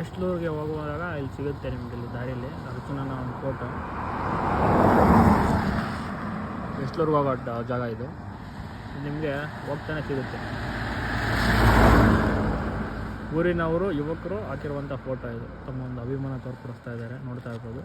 ಎಸ್ಟ್ಲೂರಿಗೆ ಹೋಗುವಾಗ ಇಲ್ಲಿ ಸಿಗುತ್ತೆ ನಿಮಗೆ ಇಲ್ಲಿ ದಾರಿಯಲ್ಲಿ ಅರ್ಜುನನ ಒಂದು ಫೋಟೋ ಎಸ್ಟ್ಲೂರ್ಗೆ ಹೋಗೋ ಜಾಗ ಇದು. ನಿಮಗೆ ಹೋಗ್ತಾನೆ ಸಿಗುತ್ತೆ. ಊರಿನವರು, ಯುವಕರು ಹಾಕಿರುವಂಥ ಫೋಟೋ ಇದು. ತಮ್ಮ ಒಂದು ಅಭಿಮಾನ ತೋರ್ಪಡಿಸ್ತಾ ಇದ್ದಾರೆ, ನೋಡ್ತಾ ಇರ್ಬೋದು.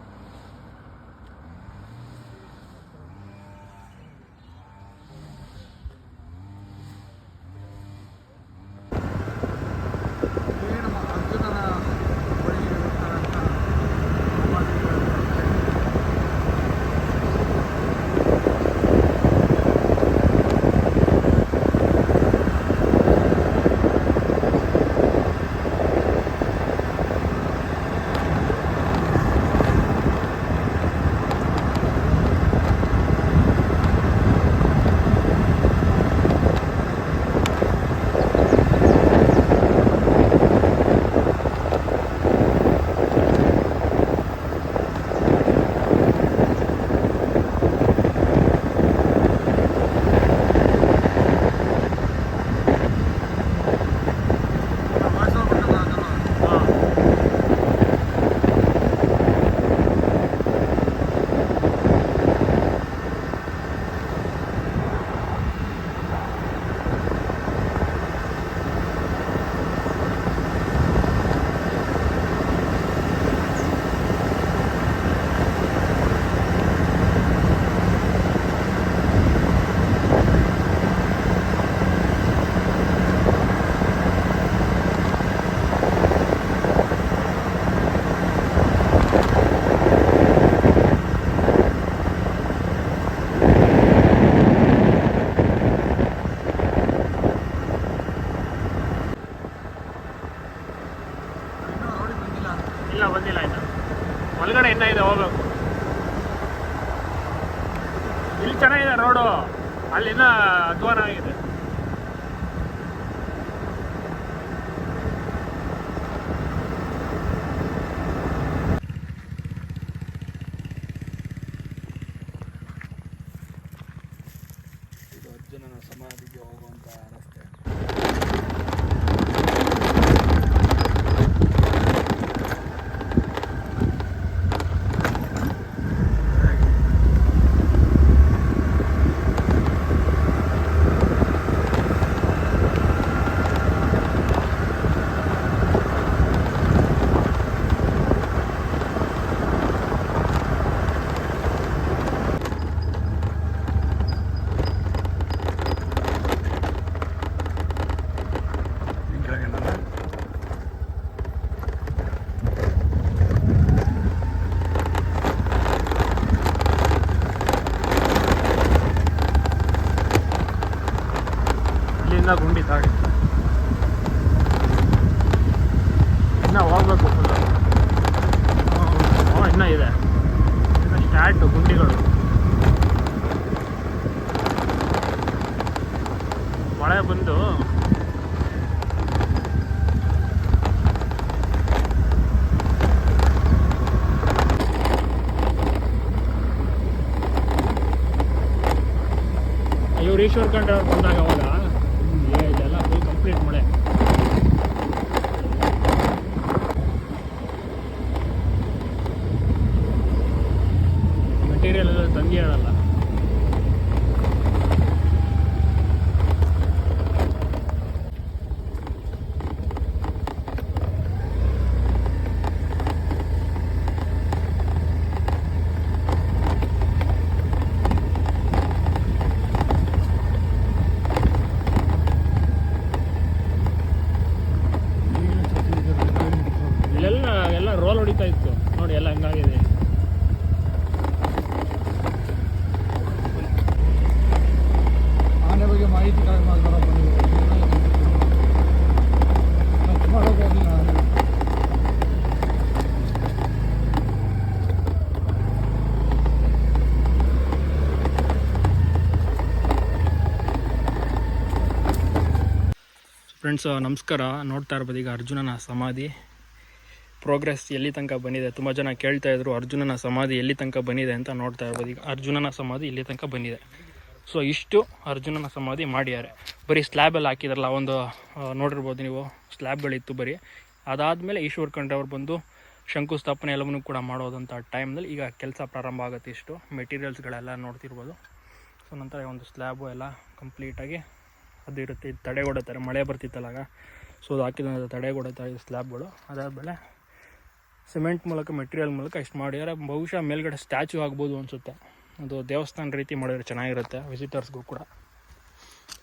ಆಯ್ತಾ. ಒಳಗಡೆ ಇನ್ನೂ ಇದೆ ಹೋಗ್ಬೇಕು. ಇಲ್ಲಿ ಚೆನ್ನಾಗಿದೆ ರೋಡು. ಅಲ್ಲಿನ ಅಧ್ವಾನ ಆಗಿದೆ ಇದು ಅರ್ಜುನನ ಸಮಾಧಿಗೆ ಹೋಗುವಂತ ರಸ್ತೆ ಹಿಂಗಾಗೇನಲ್ಲ? ಇಲ್ಲಿಂದ ಗುಂಡಿ ತಾಡಿ ಇನ್ನ ಹೋಗ್ಬೇಕು ಫುಲ್ ಹ್ಞೂ ಇನ್ನೂ ಇದೆ ಇನ್ನು ಸ್ಟಾರ್ಟು ಗುಂಡಿಗಳು. ಮಳೆ ಬಂದು ಇವ್ರು ಈಶ್ವರ್ ಕಂಡ್ರೆ ಅವ್ರು ಬಂದಾಗ ಅವಾಗ ಏ, ಇದೆಲ್ಲ ಫುಲ್ ಕಂಪ್ಲೀಟ್ ಮಳೆ ಮೆಟೀರಿಯಲ್ ಎಲ್ಲ ತಂಗಿ ಹೇಳಲ್ಲ ಫ್ರೆಂಡ್ಸ್ ನಮಸ್ಕಾರ. ನೋಡ್ತಾ ಇರ್ಬೋದು, ಈಗ ಅರ್ಜುನನ ಸಮಾಧಿ. ಪ್ರೋಗ್ರೆಸ್ ಎಲ್ಲಿ ತನಕ ಬಂದಿದೆ? ತುಂಬ ಜನ ಕೇಳ್ತಾ ಇದ್ರು, ಅರ್ಜುನನ ಸಮಾಧಿ ಎಲ್ಲಿ ತನಕ ಬಂದಿದೆ ಅಂತ ನೋಡ್ತಾ ಇರ್ಬೋದು. ಈಗ ಅರ್ಜುನನ ಸಮಾಧಿ ಇಲ್ಲಿ ತನಕ ಬಂದಿದೆ. ಸೊ ಇಷ್ಟು ಅರ್ಜುನನ ಸಮಾಧಿ ಮಾಡಿದ್ದಾರೆ ಬರೀ ಸ್ಲ್ಯಾಬಲ್ಲಿ ಹಾಕಿದ್ರಲ್ಲ, ಒಂದು ನೋಡಿರ್ಬೋದು ನೀವು ಸ್ಲ್ಯಾಬ್ಗಳಿತ್ತು ಬರೀ. ಅದಾದಮೇಲೆ ಈಶ್ವರ್ ಖಂಡ್ರೆ ಅವ್ರು ಬಂದು ಶಂಕುಸ್ಥಾಪನೆ ಎಲ್ಲವನ್ನೂ ಕೂಡ ಮಾಡೋದಂಥ ಟೈಮ್ನಲ್ಲಿ ಈಗ ಕೆಲಸ ಪ್ರಾರಂಭ ಆಗುತ್ತೆ ಇಷ್ಟು. ಮೆಟೀರಿಯಲ್ಸ್ಗಳೆಲ್ಲ ನೋಡ್ತಿರ್ಬೋದು. ಸೊ ನಂತರ ಒಂದು ಸ್ಲ್ಯಾಬು ಎಲ್ಲ ಕಂಪ್ಲೀಟಾಗಿ ಅದು ಇರುತ್ತೆ, ಇದು ತಡೆಗೋಡೆ ಥರ ಮಳೆ ಬರ್ತಿತ್ತಲ್ಲ ಆಗ. ಸೊ ಅದು ಹಾಕಿದ ತಡೆಗೊಡತ್ತಾರೆ ಈ ಸ್ಲ್ಯಾಬ್ಗಳು ಅದಾದಮೇಲೆ ಸಿಮೆಂಟ್ ಮೂಲಕ, ಮೆಟೀರಿಯಲ್ ಮೂಲಕ ಇಷ್ಟು ಮಾಡಿದರೆ ಬಹುಶಃ ಮೇಲ್ಗಡೆ ಸ್ಟ್ಯಾಚು ಆಗ್ಬೋದು ಅನಿಸುತ್ತೆ. ಅದು ದೇವಸ್ಥಾನ ರೀತಿ ಮಾಡಿದ್ರೆ ಚೆನ್ನಾಗಿರುತ್ತೆ, ವಿಸಿಟರ್ಸ್ಗೂ ಕೂಡ.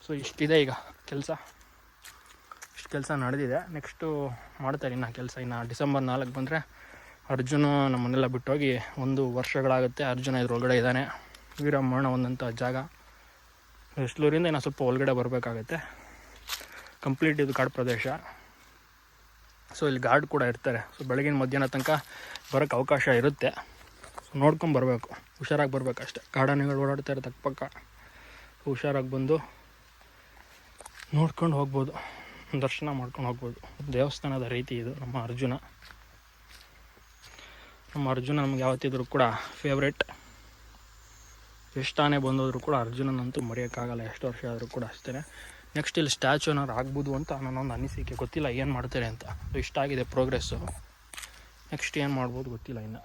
ಸೊ ಇಷ್ಟಿದೆ ಈಗ ಕೆಲಸ. ಇಷ್ಟು ಕೆಲಸ ನಡೆದಿದೆ. ನೆಕ್ಸ್ಟು ಮಾಡ್ತಾರೆ ಇನ್ನು ಕೆಲಸ. ಇನ್ನು ಡಿಸೆಂಬರ್ ನಾಲ್ಕು ಬಂದರೆ ಅರ್ಜುನ ನಮ್ಮನ್ನೆಲ್ಲ ಬಿಟ್ಟೋಗಿ ಒಂದು ವರ್ಷಗಳಾಗುತ್ತೆ. ಅರ್ಜುನ ಇದ್ರೊಳಗಡೆ ಇದ್ದಾನೆ. ವೀರಮರಣ ಒಂದಂಥ ಜಾಗ. ಎಸ್ಲೂರಿಂದ ಇನ್ನು ಸ್ವಲ್ಪ ಒಳಗಡೆ ಬರಬೇಕಾಗತ್ತೆ. ಕಂಪ್ಲೀಟ್ ಇದು ಕಾಡು ಪ್ರದೇಶ. ಸೊ ಇಲ್ಲಿ ಗಾರ್ಡ್ ಕೂಡ ಇರ್ತಾರೆ. ಸೊ ಬೆಳಗಿನ ಮಧ್ಯಾಹ್ನ ತನಕ ಬರೋಕ್ಕೆ ಅವಕಾಶ ಇರುತ್ತೆ. ಸೊ ನೋಡ್ಕೊಂಡು ಬರಬೇಕು. ಹುಷಾರಾಗಿ ಬರಬೇಕು ಅಷ್ಟೆ. ಕಾಡಾನೆಗಳು ಓಡಾಡ್ತಾ ಇರೋ ಅಕ್ಕಪಕ್ಕ. ಹುಷಾರಾಗಿ ಬಂದು ನೋಡ್ಕೊಂಡು ಹೋಗ್ಬೋದು. ದರ್ಶನ ಮಾಡ್ಕೊಂಡು ಹೋಗ್ಬೋದು. ದೇವಸ್ಥಾನದ ರೀತಿ ಇದು, ನಮ್ಮ ಅರ್ಜುನ. ನಮ್ಮ ಅರ್ಜುನ ನಮ್ಗೆ ಯಾವತ್ತಿದ್ರೂ ಕೂಡ ಫೇವ್ರೇಟ್ ಎಷ್ಟಾನೆ ಬಂದೋದ್ರು ಕೂಡ ಅರ್ಜುನನಂತೂ ಮರೆಯೋಕ್ಕಾಗಲ್ಲ, ಎಷ್ಟು ವರ್ಷ ಆದರೂ ಕೂಡ ಅಷ್ಟೇ ನೆಕ್ಸ್ಟ್ ಇಲ್ಲಿ ಸ್ಟ್ಯಾಚು ಏನಾದ್ರು ಆಗ್ಬೋದು ಅಂತ ನನ್ನೊಂದು ಅನಿಸಿಕೆ. ಗೊತ್ತಿಲ್ಲ ಏನು ಮಾಡ್ತಾರೆ ಅಂತ. ಅದು ಇಷ್ಟ ಆಗಿದೆ ಪ್ರೋಗ್ರೆಸ್ಸು ನೆಕ್ಸ್ಟ್ ಏನು ಮಾಡ್ಬೋದು ಗೊತ್ತಿಲ್ಲ ಇನ್ನು.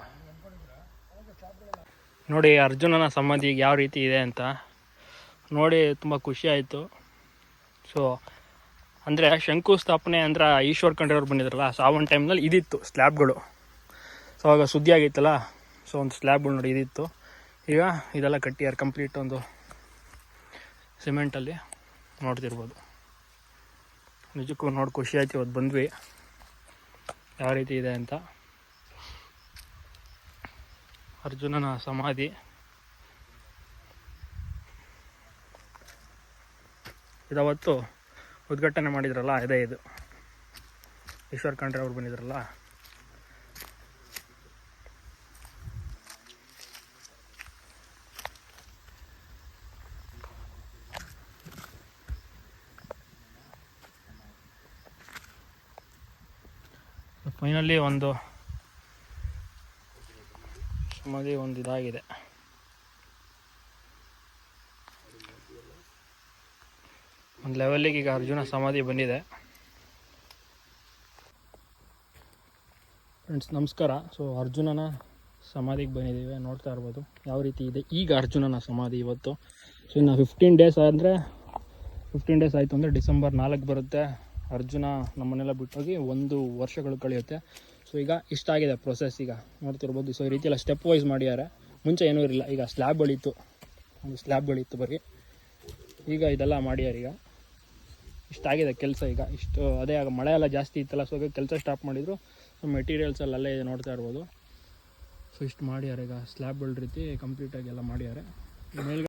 ನೋಡಿ, ಅರ್ಜುನನ ಸಮಾಧಿಗೆ ಯಾವ ರೀತಿ ಇದೆ ಅಂತ. ನೋಡಿ, ತುಂಬ ಖುಷಿ ಆಯಿತು. ಸೊ ಅಂದರೆ ಶಂಕುಸ್ಥಾಪನೆ ಅಂದ್ರೆ ಈಶ್ವರ್ ಖಂಡ್ರೆಯವ್ರು ಬಂದಿದ್ರಲ್ಲ ಸೊ ಆ ಒಂದು ಟೈಮ್ನಲ್ಲಿ ಇದಿತ್ತು ಸ್ಲ್ಯಾಬ್ಗಳು ಸೊ ಆವಾಗ ಸುದ್ದಿ ಆಗಿತ್ತಲ್ಲ ಸೊ ಒಂದು ಸ್ಲ್ಯಾಬ್ಗಳು ನೋಡಿ, ಇದಿತ್ತು. ಈಗ ಇದೆಲ್ಲ ಕಟ್ಟಿಯಾರ ಕಂಪ್ಲೀಟ್ ಒಂದು ಸಿಮೆಂಟಲ್ಲಿ ನೋಡ್ತಿರ್ಬೋದು. ನಿಜಕ್ಕೂ ನೋಡಿ ಖುಷಿ ಆಯ್ತು, ಇವತ್ತು ಬಂದ್ವಿ. ಯಾವ ರೀತಿ ಇದೆ ಅಂತ. ಅರ್ಜುನನ ಸಮಾಧಿ. ಇದಾವತ್ತು ಉದ್ಘಾಟನೆ ಮಾಡಿದ್ರಲ್ಲ, ಇದೇ ಇದು. ಈಶ್ವರ್ ಖಂಡ್ರೆ ಅವ್ರು ಬಂದಿದ್ರಲ್ಲ. ಫೈನಲಿ ಒಂದು ಸಮಾಧಿ ಒಂದು ಇದಾಗಿದೆ. ಒಂದು ಲೆವೆಲ್ಲಿಗೆ ಈಗ ಅರ್ಜುನ ಸಮಾಧಿ ಬಂದಿದೆ. ಫ್ರೆಂಡ್ಸ್ ನಮಸ್ಕಾರ. ಸೊ ಅರ್ಜುನನ ಸಮಾಧಿಗೆ ಬಂದಿದ್ದೀವಿ. ನೋಡ್ತಾ ಇರ್ಬೋದು ಯಾವ ರೀತಿ ಇದೆ. ಈಗ ಅರ್ಜುನನ ಸಮಾಧಿ ಇವತ್ತು. ಸೊ ಇನ್ನು ಫಿಫ್ಟೀನ್ ಡೇಸ್ ಅಂದರೆ ಫಿಫ್ಟೀನ್ ಡೇಸ್ ಆಯಿತು ಅಂದರೆ ಡಿಸೆಂಬರ್ ನಾಲ್ಕು ಬರುತ್ತೆ. ಅರ್ಜುನ ನಮ್ಮನ್ನೆಲ್ಲ ಬಿಟ್ಟೋಗಿ ಒಂದು ವರ್ಷಗಳು ಕಳೆಯುತ್ತೆ. ಸೊ ಈಗ ಇಷ್ಟ ಆಗಿದೆ ಪ್ರೊಸೆಸ್ ಈಗ. ನೋಡ್ತಿರ್ಬೋದು. ಸೊ ಈ ರೀತಿ ಎಲ್ಲ ಸ್ಟೆಪ್ ವೈಸ್ ಮಾಡಿದ್ದಾರೆ. ಮುಂಚೆ ಏನೂ ಇರಲಿಲ್ಲ. ಈಗ ಸ್ಲ್ಯಾಬ್ಗಳಿತ್ತು ಒಂದು ಸ್ಲ್ಯಾಬ್ಗಳಿತ್ತು ಬರೀ. ಈಗ ಇದೆಲ್ಲ ಮಾಡ್ಯಾರ ಈಗ. ಇಷ್ಟ ಆಗಿದೆ ಕೆಲಸ ಈಗ. ಇಷ್ಟು ಅದೇ ಆಗ ಮಳೆ ಎಲ್ಲ ಜಾಸ್ತಿ ಇತ್ತಲ್ಲ ಸೊ ಈಗ ಕೆಲಸ ಸ್ಟಾಪ್ ಮಾಡಿದ್ರು. ಸೊ ಮೆಟೀರಿಯಲ್ಸ್ ಎಲ್ಲ ಅಲ್ಲೇ ನೋಡ್ತಾ ಇರ್ಬೋದು. ಸೊ ಇಷ್ಟು ಮಾಡ್ಯಾರ ಈಗ ಸ್ಲ್ಯಾಬ್ಗಳ ರೀತಿ ಕಂಪ್ಲೀಟಾಗಿ ಎಲ್ಲ ಮಾಡ್ಯಾರೆ ಮೇಲ್ಗಡೆ